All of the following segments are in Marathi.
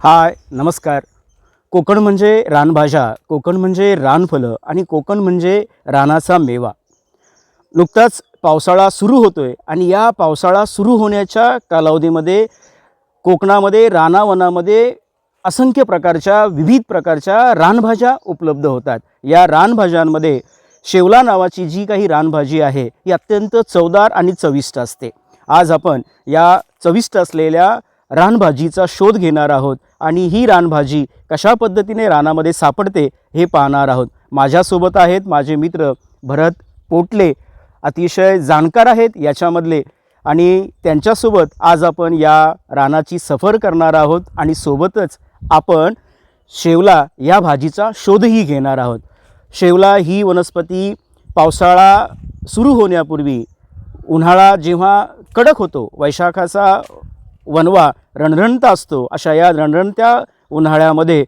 हाय नमस्कार. कोकण म्हणजे रानभाज्या कोकण म्हणजे रानफलं आणि कोकण म्हणजे रानाचा मेवा. नुकताच पावसाळा सुरू होतो आहे आणि या पावसाळा सुरू होण्याच्या कालावधीमध्ये कोकणामध्ये रानावनामध्ये असंख्य प्रकारच्या विविध प्रकारच्या रानभाज्या उपलब्ध होतात. या रानभाज्यांमध्ये शेवला नावाची जी काही रानभाजी आहे ही अत्यंत चवदार आणि चविष्ट असते. आज आपण या चविष्ट असलेल्या रानभाजीचा शोध घेणार आहोत आणि ही रानभाजी कशा पद्धतीने रानामध्ये सापडते हे पाहणार आहोत. माझ्यासोबत आहेत माझे मित्र भरत पोटले अतिशय जाणकार आहेत याच्यामधले आणि त्यांच्यासोबत आज आपण या रानाची सफर करणार आहोत आणि सोबतच आपण शेवला या भाजीचा शोधही घेणार आहोत. शेवला ही वनस्पती पावसाळा सुरू होण्यापूर्वी उन्हाळा जेव्हा कडक होतो वैशाखाचा वनवा रणरणता असतो. अशा या रणरणत्या उन्हाळ्यामध्ये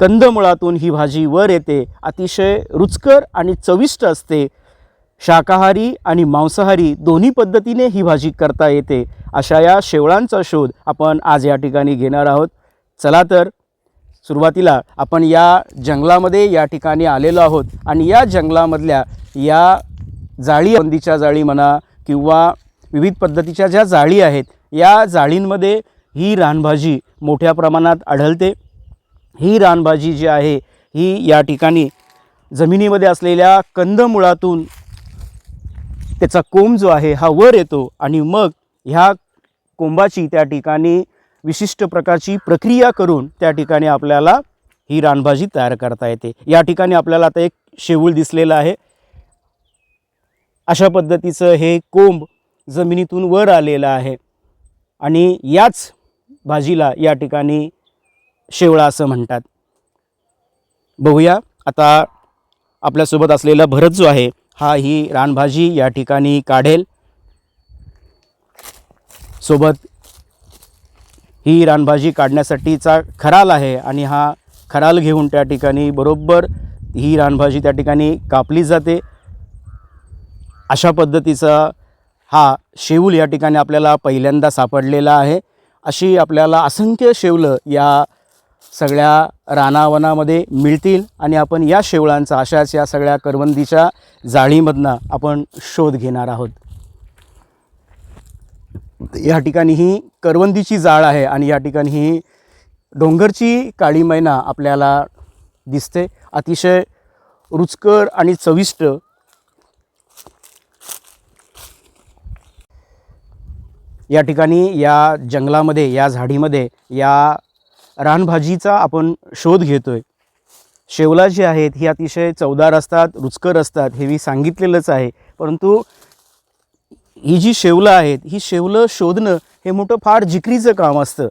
कंदमुळातून ही भाजी वर येते. अतिशय रुचकर आणि चविष्ट असते. शाकाहारी आणि मांसाहारी दोन्ही पद्धतीने ही भाजी करता येते. अशा या शेवळांचा शोध आपण आज या ठिकाणी घेणार आहोत. चला तर सुरुवातीला आपण या जंगलामध्ये या ठिकाणी आलेलो आहोत आणि या जंगलामधल्या या जाळी बंदीच्या जाळी म्हणा किंवा विविध पद्धतीच्या ज्या जाळी आहेत या जाळींमध्ये ही रानभाजी मोठ्या प्रमाणात आढळते. ही रानभाजी जी आहे ही या ठिकाणी जमिनीमध्ये असलेल्या कंदमुळातून त्याचा कोंब जो आहे हा वर येतो आणि मग ह्या कोंबाची त्या ठिकाणी विशिष्ट प्रकारची प्रक्रिया करून त्या ठिकाणी आपल्याला ही रानभाजी तयार करता येते. या ठिकाणी आपल्याला आता एक शेवूळ दिसलेलं आहे. अशा पद्धतीचं हे कोंब जमिनीतून वर आलेलं आहे. आणि याच भाजीला या ठिकाणी शेवळा असं म्हणतात. बघूया. आता आपल्यासोबत असलेला भरत जो आहे हा ही रानभाजी या ठिकाणी काढेल. सोबत ही रानभाजी काढण्यासाठीचा खराल आहे आणि हा खराल घेऊन त्या ठिकाणी बरोबर ही रानभाजी त्या ठिकाणी कापली जाते. अशा पद्धतीचा हा शेऊल या ठिकाणी आपल्याला पहिल्यांदा सापडलेला आहे. अशी आपल्याला असंख्य शेवलं या सगळ्या रानावनामध्ये मिळतील आणि आपण या शेवळांचा अशाच या सगळ्या करवंदीच्या जाळीमधनं आपण शोध घेणार आहोत. या ठिकाणी ही करवंदीची जाळ आहे आणि या ठिकाणी ही डोंगरची काळी मैना आपल्याला दिसते. अतिशय रुचकर आणि चविष्ट या ठिकाणी या जंगलामध्ये या झाडीमध्ये या रानभाजीचा आपण शोध घेतोय. शेवला जी आहेत ही अतिशय चवदार असतात रुचकर असतात हे मी सांगितलेलंच आहे. परंतु ही जी शेवलं आहेत ही शेवलं शोधणं हे मोठं फार जिकरीचं काम असतं.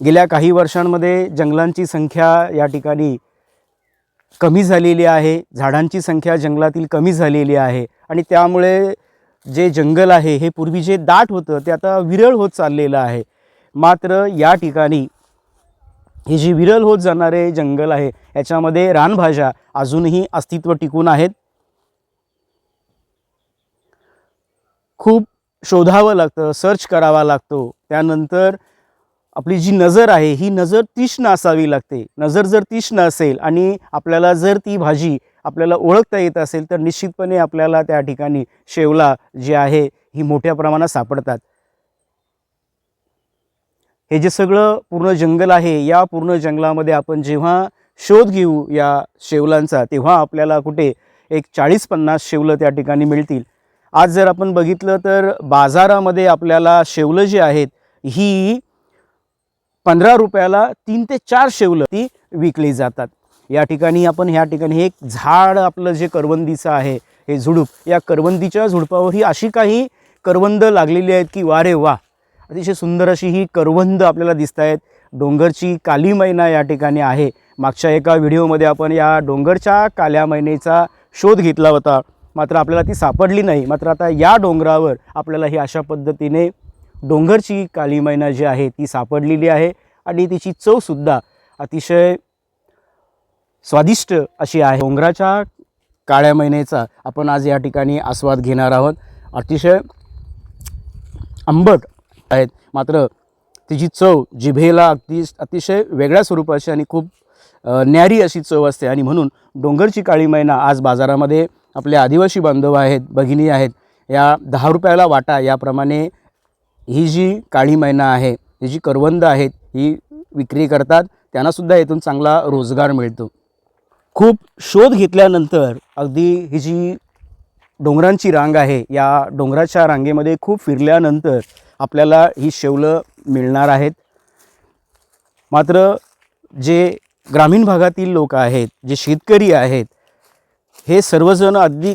गेल्या काही वर्षांमध्ये जंगलांची संख्या या ठिकाणी कमी झालेली आहे झाडांची संख्या जंगलातील कमी झालेली आहे आणि त्यामुळे जे जंगल आहे हे पूर्वी जे दाट होतं ते आता विरळ होत चाललेलं आहे. मात्र या ठिकाणी हे जे विरल होत जाणारे जंगल आहे याच्यामध्ये रानभाज्या अजूनही अस्तित्व टिकून आहेत. खूप शोधावं लागतं सर्च करावा लागतो. त्यानंतर आपली जी नजर आहे ही नजर तीक्ष्ण असावी लागते. नजर जर तीक्ष्ण असेल आणि आपल्याला जर ती भाजी आपल्याला ओळखता येत असेल तर निश्चितपणे आपल्याला त्या ठिकाणी शेवला जी आहे ही मोठ्या प्रमाणात सापडतात. हे जे सगळं पूर्ण जंगल आहे या पूर्ण जंगलामध्ये आपण जेव्हा शोध घेऊ या शेवलांचा तेव्हा आपल्याला कुठे एक चाळीस पन्नास शेवलं त्या ठिकाणी मिळतील. आज जर आपण बघितलं तर बाजारामध्ये आपल्याला शेवलं जी आहेत ही पंधरा रुपयाला तीन ते चार शेवलं ती विकली जातात. या ठिकाणी आपण ह्या ठिकाणी एक झाड आपलं जे करवंदीचं आहे हे झुडूप या करवंदीच्या झुडपावर ही अशी काही करवंद लागलेली आहेत की वारे वा. अतिशय सुंदर अशी ही करवंद आपल्याला दिसत आहेत डोंगरची काली मैना या ठिकाणी आहे. मागच्या एका व्हिडिओमध्ये आपण या डोंगरच्या काल्या मैनेचा शोध घेतला होता. मात्र आपल्याला ती सापडली नाही. मात्र आता या डोंगरावर आपल्याला ही अशा पद्धतीने डोंगरची काली मैना जी आहे ती सापडलेली आहे आणि तिची चवसुद्धा अतिशय स्वादिष्ट अशी आहे. डोंगराच्या काळ्या महिन्याचा आपण आज या ठिकाणी आस्वाद घेणार आहोत. अतिशय आंबट आहेत. मात्र तिची चव जिभेला अगदी अतिशय वेगळ्या स्वरूपाची आणि खूप न्यारी अशी चव असते. आणि म्हणून डोंगरची काळी मैना आज बाजारामध्ये आपले आदिवासी बांधव आहेत भगिनी आहेत या दहा रुपयाला वाटा याप्रमाणे ही जी काळी मैना आहे ही जी करवंद आहेत ही विक्री करतात त्यांनासुद्धा यातून चांगला रोजगार मिळतो. खूप शोध घेतल्यानंतर अगदी ही जी डोंगरांची रांग आहे या डोंगराच्या रांगेमध्ये खूप फिरल्यानंतर आपल्याला ही शेवलं मिळणार आहेत. मात्र जे ग्रामीण भागातील लोक आहेत जे शेतकरी आहेत हे सर्वजण अगदी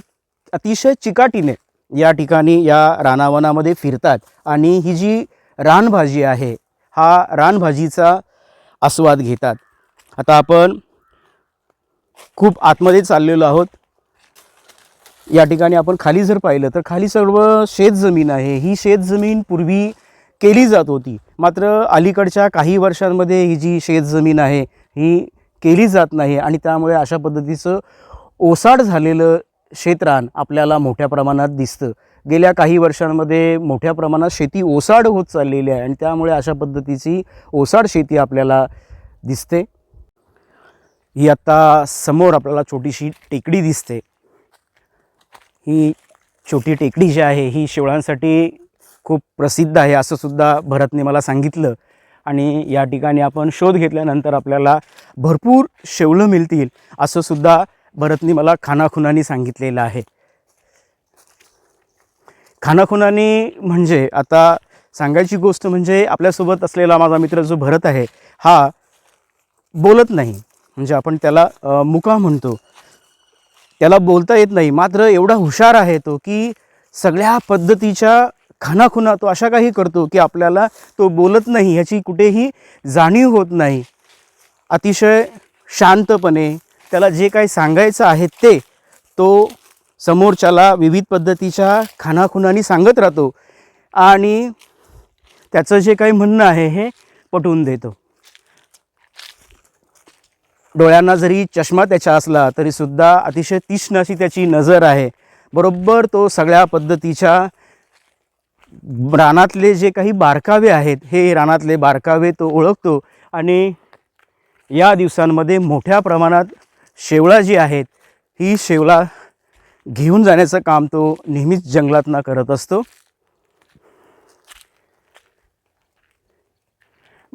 अतिशय चिकाटीने या ठिकाणी या रानावनामध्ये फिरतात. आणि ही जी रानभाजी आहे हा रानभाजीचा आस्वाद घेतात. आता आपण खूप आतमध्ये चाललेलो आहोत. या ठिकाणी आपण खाली जर पाहिलं तर खाली सर्व शेतजमीन आहे. ही शेतजमीन पूर्वी केली जात होती. मात्र अलीकडच्या काही वर्षांमध्ये ही जी शेतजमीन आहे ही केली जात नाही आणि त्यामुळे अशा पद्धतीचं ओसाड झालेलं शेतरान आपल्याला मोठ्या प्रमाणात दिसतं. गेल्या काही वर्षांमध्ये मोठ्या प्रमाणात शेती ओसाड होत चाललेली आहे आणि त्यामुळे अशा पद्धतीची ओसाड शेती आपल्याला दिसते. ही आत्ता समोर आपल्याला छोटीशी टेकडी दिसते. ही छोटी टेकडी जी आहे ही शेवळांसाठी खूप प्रसिद्ध आहे असं सुद्धा भरतने मला सांगितलं. आणि या ठिकाणी आपण शोध घेतल्यानंतर आपल्याला भरपूर शेवलं मिळतील असं सुद्धा भरतने मला खानाखुनानी सांगितलेलं आहे. खानाखुनानी म्हणजे आता सांगायची गोष्ट म्हणजे आपल्यासोबत असलेला माझा मित्र जो भरत आहे हा बोलत नाही. म्हणजे आपण त्याला मुका म्हणतो. त्याला बोलता येत नाही. मात्र एवढा हुशार आहे तो की सगळ्या पद्धतीच्या खानाखुना तो अशा काही करतो की आपल्याला तो बोलत नाही ह्याची कुठेही जाणीव होत नाही. अतिशय शांतपणे त्याला जे काही सांगायचं आहे ते तो समोरच्याला विविध पद्धतीच्या खानाखुनानी सांगत राहतो आणि त्याचं जे काही म्हणणं आहे हे पटवून देतो. डोळ्यांना जरी चष्मा त्याच्या असला तरीसुद्धा अतिशय तीक्ष्ण अशी त्याची नजर आहे. बरोबर तो सगळ्या पद्धतीच्या रानातले जे काही बारकावे आहेत हे रानातले बारकावे तो ओळखतो. आणि या दिवसांमध्ये मोठ्या प्रमाणात शेवळा जी आहेत ही शेवळा घेऊन जाण्याचं काम तो नेहमीच जंगलातनं करत असतो.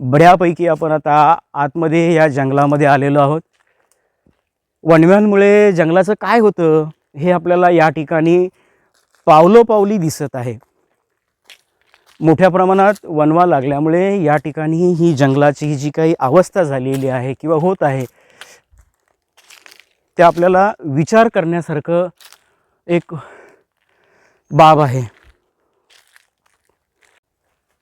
बऱ्यापैकी आपण आता आतमध्ये या जंगलामध्ये आलेलो आहोत. वणव्यांमुळे जंगलाचं काय होतं हे आपल्याला या ठिकाणी पावलोपावली दिसत आहे. मोठ्या प्रमाणात वनवा लागल्यामुळे या ठिकाणी ही जंगलाची जी काही अवस्था झालेली आहे किंवा होत आहे ते आपल्याला विचार करण्यासारखं एक बाब आहे.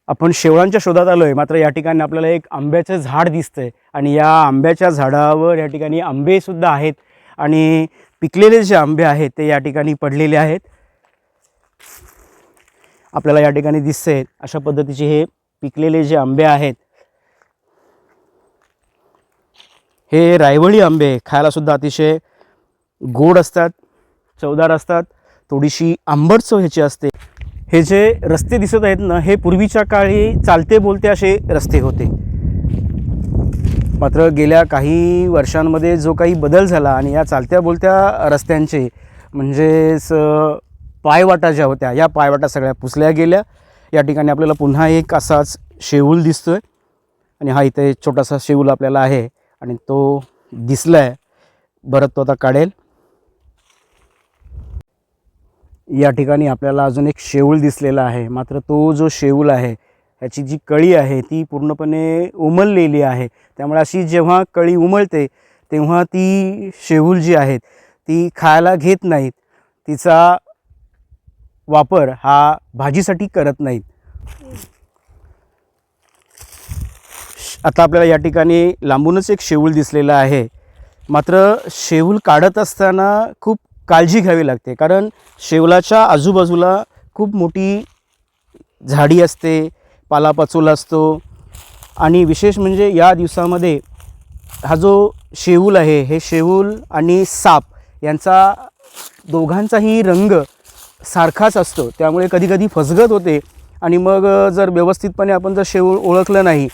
आपण शेवळांच्या शोधात आलो आहे मात्र या ठिकाणी आपल्याला एक आंब्याचं झाड दिसतंय. आणि या आंब्याच्या झाडावर या ठिकाणी आंबेसुद्धा आहेत. आणि पिकलेले जे आंबे आहेत ते या ठिकाणी पडलेले आहेत. आपल्याला या ठिकाणी दिसते अशा पद्धतीचे हे पिकलेले जे आंबे आहेत हे रायवळी आंबे खायलासुद्धा अतिशय गोड असतात चवदार असतात. थोडीशी आंबट चव ह्याची असते. हे जे रस्ते दिसत आहेत ना हे पूर्वीच्या काळी चालते बोलते असे रस्ते होते. मात्र गेल्या काही वर्षांमध्ये जो काही बदल झाला आणि या चालत्या बोलत्या रस्त्यांचे म्हणजेच पायवाटा ज्या होत्या या पायवाटा सगळ्या पुसल्या गेल्या. या ठिकाणी आपल्याला पुन्हा एक असाच शेऊल दिसतो आहे आणि हा इथे छोटासा शेऊल आपल्याला आहे आणि तो दिसला आहे बरं तो आता काढेल. या ठिकाणी आपल्याला अजून एक शेऊळ दिसलेला आहे. मात्र तो जो शेऊळ आहे ह्याची जी कळी आहे ती पूर्णपणे उमललेली आहे. त्यामुळे अशी जेव्हा कळी उमलते तेव्हा ती शेवूल जी आहेत ती खायला घेत नाहीत. तिचा वापर हा भाजीसाठी करत नाहीत. आता आपल्याला या ठिकाणी लांबूनच एक शेऊल दिसलेला आहे. मात्र शेवूल काढत असताना खूप काळजी घ्यावी लागते. कारण शेवलाच्या आजूबाजूला खूप मोठी झाडी असते पालापाचोला असतो. आणि विशेष म्हणजे या दिवसामध्ये हा जो शेऊल आहे हे शेऊल आणि साप यांचा दोघांचाही रंग सारखाच असतो. त्यामुळे कधीकधी फसगत होते आणि मग जर व्यवस्थितपणे आपण जर शेऊळ ओळखलं नाही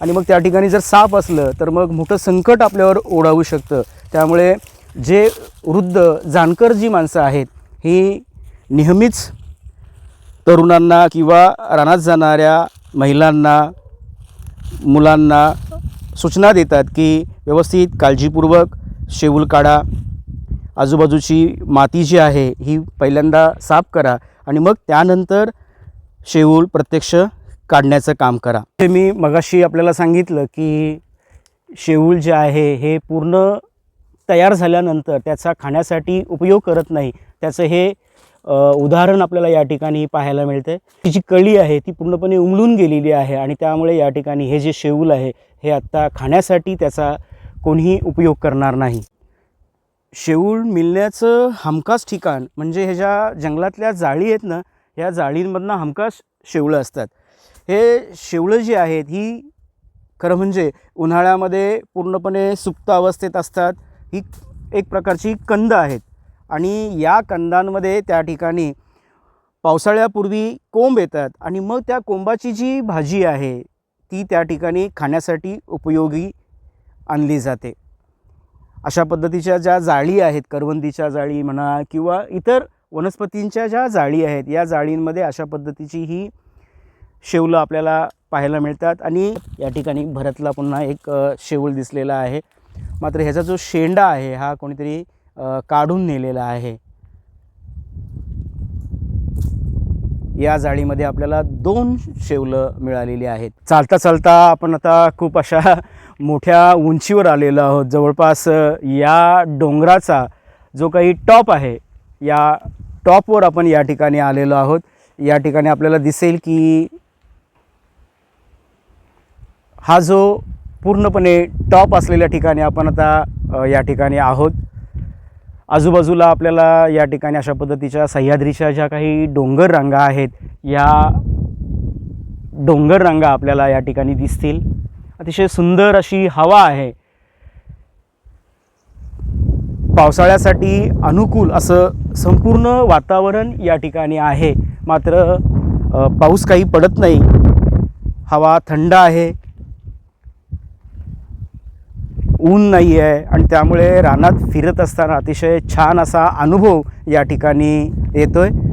आणि मग त्या ठिकाणी जर साप असलं तर मग मोठं संकट आपल्यावर ओढावू शकतं. त्यामुळे जे वृद्ध जाणकर जी माणसं आहेत ही नेहमीच तरुणांना किंवा रानात जाणाऱ्या महिलांना मुलांना सूचना देतात की व्यवस्थित काळजीपूर्वक शेवूल काढा. आजूबाजूची माती जी आहे ही पहिल्यांदा साफ करा आणि मग त्यानंतर शेवूल प्रत्यक्ष काढण्याचं काम करा. हे मी मगाशी आपल्याला सांगितलं की शेऊल जे आहे हे पूर्ण तयार झाल्यानंतर त्याचा खाण्यासाठी उपयोग करत नाही. त्याचं हे उदाहरण आपल्याला या ठिकाणी पाहायला मिळते ती जी कळी आहे ती पूर्णपणे उमलून गेलेली आहे आणि त्यामुळे या ठिकाणी हे जे शेऊल आहे हे आत्ता खाण्यासाठी त्याचा कोणीही उपयोग करणार नाही. शेऊळ मिळण्याचं हमखास ठिकाण म्हणजे हे ज्या जंगलातल्या जाळी आहेत ना ह्या जाळींमधनं हमखास शेवळं असतात. हे शेवळं जी आहेत ही खरं म्हणजे उन्हाळ्यामध्ये पूर्णपणे सुप्त अवस्थेत असतात. ही एक प्रकारची कंद आहेत. आणि या कंदांमध्ये त्या ठिकाणी पावसाळ्यापूर्वी कोंब येतात. आणि मग त्या कोंबाची जी भाजी आहे ती त्या ठिकाणी खाण्यासाठी उपयोगी आणली जाते. अशा पद्धतीच्या ज्या जाळी आहेत करवंदीच्या जाळी म्हणा किंवा इतर वनस्पतींच्या ज्या जाळी आहेत या जाळींमध्ये अशा पद्धतीची ही शेवलं आपल्याला पाहायला मिळतात. आणि या ठिकाणी भरतला पुन्हा एक अ, शेवळ दिसलेला आहे. मात्र ह्याचा जो शेंडा आहे हा कोणीतरी काढून नेलेला आहे. या जाळीमध्ये आपल्याला दोन शेवलं मिळालेली आहेत. चालता चालता आपण आता खूप अशा मोठ्या उंचीवर आलेलो आहोत. जवळपास या डोंगराचा जो काही टॉप आहे या टॉपवर आपण या ठिकाणी आलेलो आहोत. या ठिकाणी आपल्याला दिसेल की हा जो पूर्णपणे टॉप असलेल्या ठिकाणी आपण आता या ठिकाणी आहोत. आजूबाजूला आपल्याला या ठिकाणी अशा पद्धतीच्या सह्याद्रीच्या ज्या काही डोंगर रांगा आहेत या डोंगर रांगा आपल्याला या ठिकाणी दिसतील. अतिशय सुंदर अशी हवा आहे. पावसाळ्यासाठी अनुकूल असं संपूर्ण वातावरण या ठिकाणी आहे. मात्र पाऊस काही पडत नाही. हवा थंड आहे. ऊन नाही आहे आणि त्यामुळे रानात फिरत असताना अतिशय छान असा अनुभव या ठिकाणी येतो आहे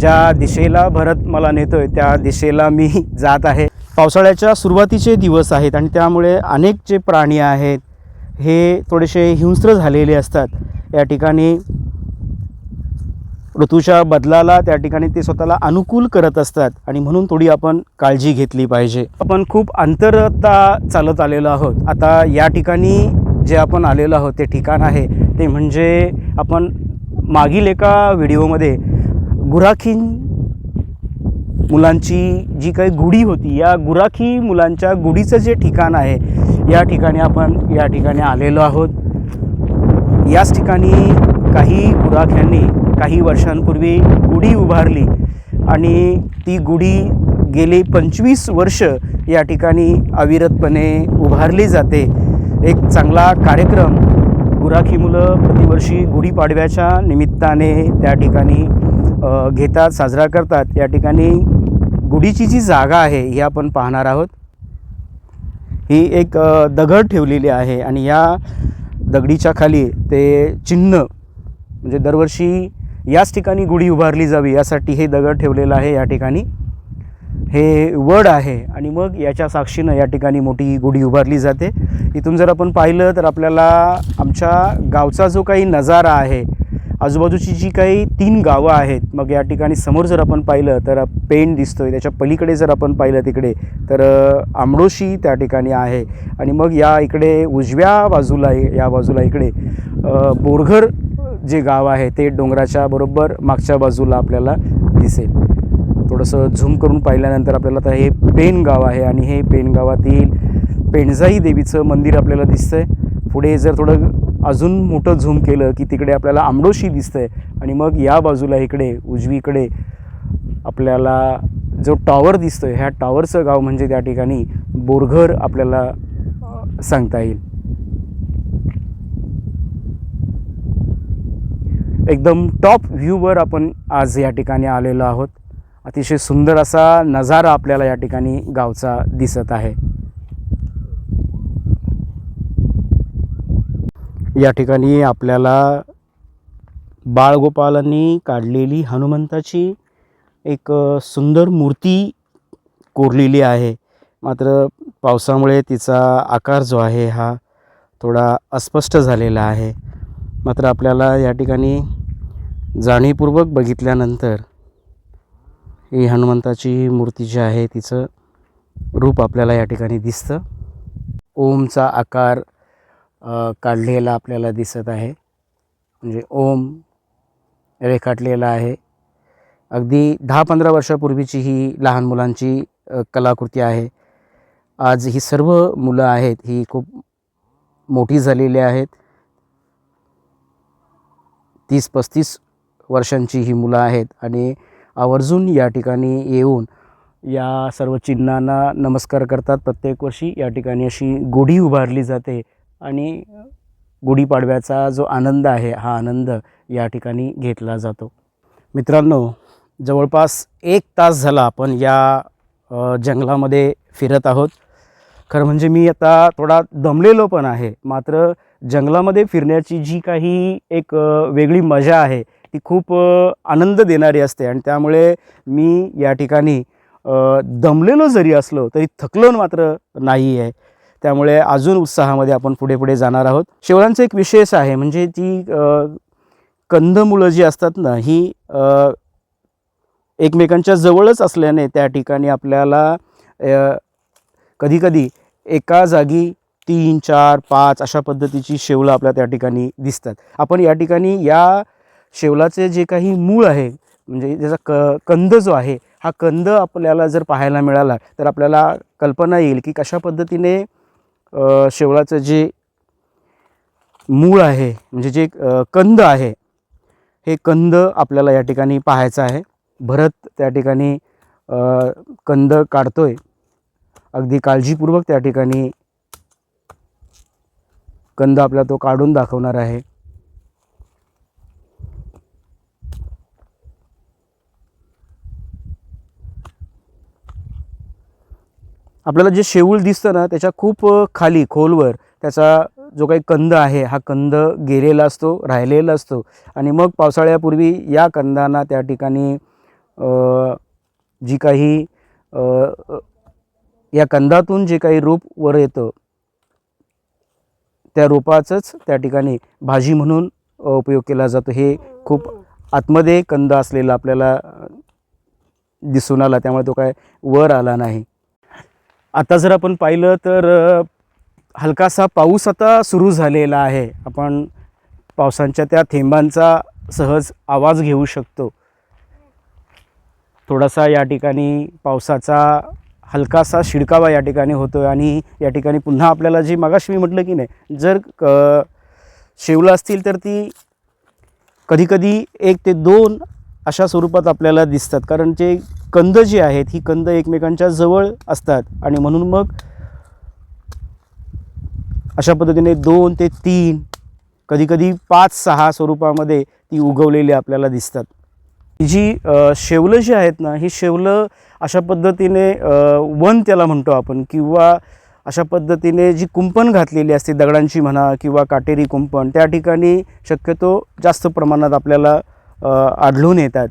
ज्या दिशेला भरत मला नेतो आहे त्या दिशेला मी जात आहे. पावसाळ्याच्या सुरुवातीचे दिवस आहेत आणि त्यामुळे अनेक जे प्राणी आहेत हे थोडेसे हिंस्र झालेले असतात. या ठिकाणी ऋतूच्या बदलाला त्या ठिकाणी ते स्वतःला अनुकूल करत असतात आणि म्हणून थोडी आपण काळजी घेतली पाहिजे. आपण खूप अंतरता चालत आलेलो आहोत. आता या ठिकाणी जे आपण आलेलो आहोत ते ठिकाण आहे ते म्हणजे आपण मागील एका व्हिडिओमध्ये गुराखीन मुलांची जी काही गुढी होती या गुराखी मुलांच्या गुढीचं जे ठिकाण आहे या ठिकाणी आपण या ठिकाणी आलेलो आहोत. याच ठिकाणी काही गुराख्यांनी काही वर्षांपूर्वी गुढी उभारली आणि ती गुढी गेली पंचवीस वर्ष या ठिकाणी अविरतपणे उभारली जाते. एक चांगला कार्यक्रम. गुराखी मुलं प्रतिवर्षी गुढीपाडव्याच्या निमित्ताने त्या ठिकाणी घेतात साजरा करतात. या ठिकाणी गुढीची जी जागा आहे ही आपण पाहणार आहोत. ही एक दगड ठेवलेली आहे आणि या दगडीच्या खाली ते चिन्ह म्हणजे दरवर्षी याच ठिकाणी गुढी उभारली जावी यासाठी हे दगड ठेवलेलं आहे या ठिकाणी. हे वड आहे आणि मग याच्या साक्षीनं या ठिकाणी मोठी गुढी उभारली जाते. इथून जर आपण पाहिलं तर आपल्याला आमच्या गावचा जो काही नजारा आहे आजूबाजूची जी काही तीन गावं आहेत मग या ठिकाणी समोर जर आपण पाहिलं तर पेन दिसतो आहे त्याच्या पलीकडे जर आपण पाहिलं तिकडे तर आंबडोशी आमडोशी त्या ठिकाणी आहे. आणि मग या इकडे उजव्या बाजूला या बाजूला इकडे बोरघर जे गाव आहे ते डोंगराच्या बरोबर मागच्या बाजूला आपल्याला दिसेल. थोडंसं झूम करून पाहिल्यानंतर आपल्याला आता हे पेन गाव आहे आणि हे पेन गावातील पेणजाई देवीचं मंदिर आपल्याला दिसतंय. पुढे जर थोडं अजून मोठं झूम केलं की तिकडे आपल्याला आमडोशी दिसतंय आणि मग या बाजूला इकडे उजवीकडे आपल्याला जो टॉवर दिसतोय ह्या टॉवरचं गाव म्हणजे त्या ठिकाणी बोरघर आपल्याला अ, सांगता येईल. एकदम टॉप व्ह्यूवर आपण आज या ठिकाणी आलेलो आहोत. अतिशय सुंदर असा नजारा आपल्याला या ठिकाणी गावचा दिसत आहे. या ठिकाणी आपल्याला बाळगोपालांनी काढलेली हनुमंताची एक सुंदर मूर्ती कोरलेली आहे. मात्र पावसामुळे तिचा आकार जो आहे हा थोडा अस्पष्ट झालेला आहे. मात्र आपल्याला या ठिकाणी जाणीवपूर्वक बघितल्यानंतर ही हनुमंताची मूर्ती जी आहे तिचं रूप आपल्याला या ठिकाणी दिसतं. ओमचा आकार काढलेला आपल्याला दिसत आहे. म्हणजे ओम रेखाटलेला आहे. अगदी दहा पंधरा वर्षापूर्वीची ही लहान मुलांची कलाकृती आहे. आज ही सर्व मुलं आहेत ही खूप मोठी झालेली आहेत. तीस पस्तीस वर्षांची ही मुलं आहेत आणि आवर्जून या ठिकाणी येऊन या सर्व चिन्हांना नमस्कार करतात. प्रत्येक वर्षी या ठिकाणी अशी गुढी उभारली जाते आणि गुढीपाडव्याचा जो आनंद आहे हा आनंद या ठिकाणी घेतला जातो. मित्रांनो जवळपास एक तास झाला आपण या जंगलामध्ये फिरत आहोत. खरं म्हणजे मी आता थोडा दमलेलो पण आहे. मात्र जंगलामध्ये फिरण्याची जी काही एक वेगळी मजा आहे ती खूप आनंद देणारी असते. आणि त्यामुळे मी या ठिकाणी दमलेलो जरी असलो तरी थकलो मात्र नाही आहे त्यामुळे अजून उत्साहामध्ये आपण पुढे पुढे जाणार आहोत. शेवळांचं एक विशेष आहे म्हणजे ती कंदमुळं जी असतात ना ही एकमेकांच्या जवळच असल्याने त्या ठिकाणी आपल्याला कधीकधी एका जागी तीन चार पाच अशा पद्धतीची शेवळं आपल्या त्या ठिकाणी दिसतात. आपण या ठिकाणी या शेवलाचे जे काही मूळ आहे म्हणजे त्याचा क कंद जो आहे हा कंद आपल्याला जर पाहायला मिळाला तर आपल्याला कल्पना येईल की कशा पद्धतीने शेवळाचं जे मूळ आहे म्हणजे जे कंद आहे हे कंद आपल्याला या ठिकाणी पाहायचं आहे. भरत त्या ठिकाणी कंद कंद काढतोय. अगदी काळजीपूर्वक त्या ठिकाणी कंद आपला तो काढून दाखवणार आहे. आपल्याला जे शेऊळ दिसतं ना त्याच्या खूप खाली खोलवर त्याचा जो काही कंद आहे हा कंद गेलेला असतो राहिलेला असतो. आणि मग पावसाळ्यापूर्वी या कंदांना त्या ठिकाणी जी काही या कंदातून जे काही रोप वर येतं त्या रोपाचंच त्या ठिकाणी भाजी म्हणून उपयोग केला जातो. हे खूप आतमध्ये कंद असलेला आपल्याला दिसून आला त्यामुळे तो काय वर आला नाही. आता जर आपण पाहिलं तर हलकासा पाऊस आता सुरू झालेला आहे. आपण पावसांच्या त्या थेंबांचा सहज आवाज घेऊ शकतो. थोडासा या ठिकाणी पावसाचा हलकासा शिडकावा या ठिकाणी होतो आहे आणि या ठिकाणी पुन्हा आपल्याला जी मागाशी मी म्हटलं की नाही जर क शेवलं असतील तर ती कधीकधी एक ते दोन अशा स्वरूपात आपल्याला दिसतात. कारण जे कंद जी आहेत ही कंद एकमेकांच्या जवळ असतात. आणि म्हणून मग अशा पद्धतीने दोन ते तीन कधीकधी पाच सहा स्वरूपामध्ये ती उगवलेली आपल्याला दिसतात. जी शेवलं जी आहेत ना ही शेवलं अशा पद्धतीने वन त्याला म्हणतो आपण किंवा अशा पद्धतीने जी कुंपण घातलेली असते दगडांची म्हणा किंवा काटेरी कुंपण त्या ठिकाणी शक्यतो जास्त प्रमाणात आपल्याला आढळून येतात.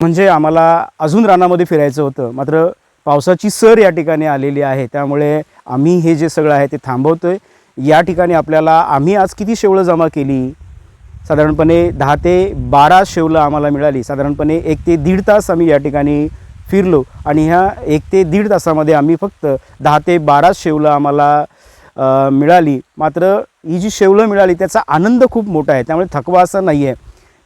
म्हणजे आम्हाला अजून रानामध्ये फिरायचं होतं. मात्र पावसाची सर या ठिकाणी आलेली आहे. त्यामुळे आम्ही हे जे सगळं आहे ते थांबवतो आहे या ठिकाणी आपल्याला आम्ही आज किती शेवळं जमा केली? साधारणपणे दहा ते बारा शेवलं आम्हाला मिळाली. साधारणपणे एक ते दीड तास आम्ही या ठिकाणी फिरलो आणि ह्या एक ते दीड तासामध्ये आम्ही फक्त दहा ते बारा शेवलं आम्हाला मिळाली. मात्र ही जी शेवलं मिळाली त्याचा आनंद खूप मोठा आहे. त्यामुळे थकवा असा नाही आहे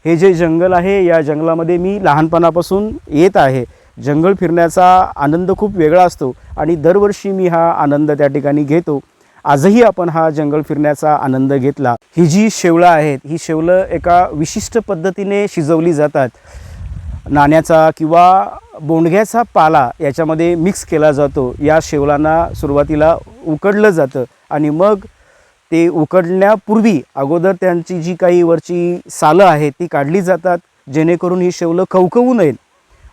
हे जे जंगल आहे या जंगलामध्ये मी लहानपणापासून येत आहे. जंगल फिरण्याचा आनंद खूप वेगळा असतो आणि दरवर्षी मी हा आनंद त्या ठिकाणी घेतो. आजही आपण हा जंगल फिरण्याचा आनंद घेतला. ही जी शेवळं आहेत ही शेवलं एका विशिष्ट पद्धतीने शिजवली जातात. नाण्याचा किंवा बोंडघ्याचा पाला याच्यामध्ये मिक्स केला जातो. या शेवलांना सुरुवातीला उकडलं जातं आणि मग ते उकडण्यापूर्वी अगोदर त्यांची जी काही वरची सालं आहेत ती काढली जातात जेणेकरून ही शेवलं खवखवू नयेत.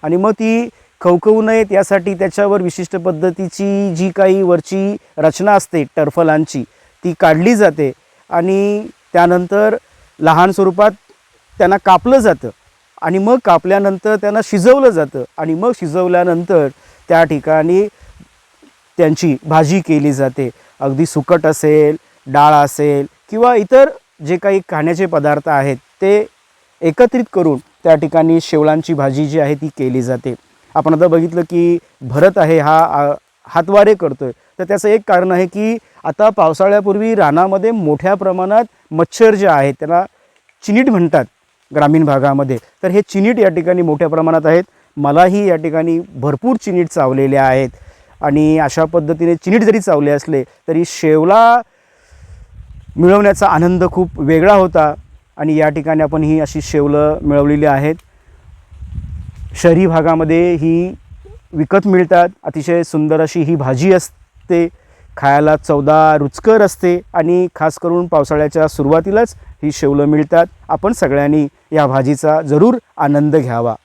आणि मग ती खवखवू नयेत यासाठी त्याच्यावर विशिष्ट पद्धतीची जी काही वरची रचना असते टरफलांची ती काढली जाते. आणि त्यानंतर लहान स्वरूपात त्यांना कापलं जातं. आणि मग कापल्यानंतर त्यांना शिजवलं जातं. आणि मग शिजवल्यानंतर त्या ठिकाणी त्यांची भाजी केली जाते. अगदी सुकट असेल डाळ असेल किंवा इतर जे काही खाण्याचे पदार्थ आहेत ते एकत्रित करून त्या ठिकाणी शेवळांची भाजी जी आहे ती केली जाते. आपण आता बघितलं की भरत आहे हा हातवारे करतोय. तर त्याचं एक कारण आहे की आता पावसाळ्यापूर्वी रानामध्ये मोठ्या प्रमाणात मच्छर जे आहेत त्याला चिनीट म्हणतात ग्रामीण भागामध्ये. तर हे चिनीट या ठिकाणी मोठ्या प्रमाणात आहेत. मलाही या ठिकाणी भरपूर चिनीट चावलेल्या आहेत. आणि अशा पद्धतीने चिनीट जरी चावले असले तरी शेवला मिळवण्याचा आनंद खूप वेगळा होता आणि या ठिकाणी आपण ही अशी शेवलं मिळवलेली आहेत. शहरी भागामध्ये ही विकत मिळतात. अतिशय सुंदर अशी ही भाजी असते. खायला चवदार रुचकर असते आणि खास करून पावसाळ्याच्या सुरुवातीलाच ही शेवलं मिळतात. आपण सगळ्यांनी या भाजीचा जरूर आनंद घ्यावा.